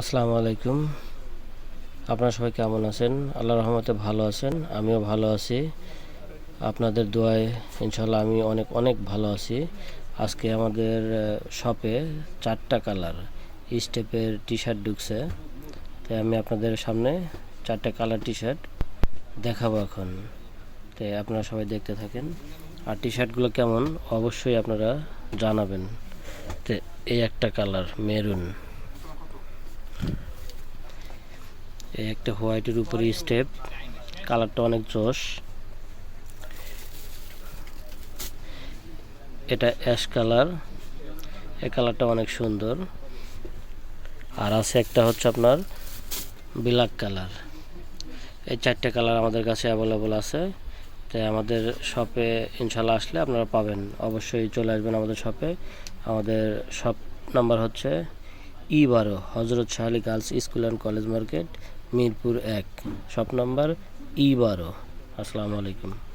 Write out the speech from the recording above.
আসসালামু আলাইকুম। আপনারা সবাই কেমন আছেন? আল্লাহ রহমতে ভালো আছেন, আমিও ভালো আছি। আপনাদের দোয়ায় ইনশাল্লাহ আমি অনেক অনেক ভালো আছি। আজকে আমাদের শপে চারটা কালার স্টেপের টি শার্ট ঢুকছে। তাই আমি আপনাদের সামনে চারটা কালার টি শার্ট দেখাবো এখন। তাই আপনারা সবাই দেখতে থাকেন। আর টি শার্টগুলো কেমন? অবশ্যই আপনারা জানাবেন। তো এই একটা কালার মেরুন এই একটা হোয়াইটের উপরে স্টেপ। কালারটা অনেক জোশ। এটা অ্যাশ কালার। এই কালারটা অনেক সুন্দর। আর আছে একটা হচ্ছে আপনার ব্ল্যাক কালার। এই চারটে কালার আমাদের কাছে অ্যাভেলেবল আছে। তাই আমাদের শপে ইনশাল্লাহ আসলে আপনারা পাবেন। অবশ্যই চলে আসবেন আমাদের শপে। আমাদের শপ নাম্বার হচ্ছে ই বারো, Hazrat Shahali girls school and college market Mirpur এক। শপ নাম্বার ই বারো। আসসালামু আলাইকুম।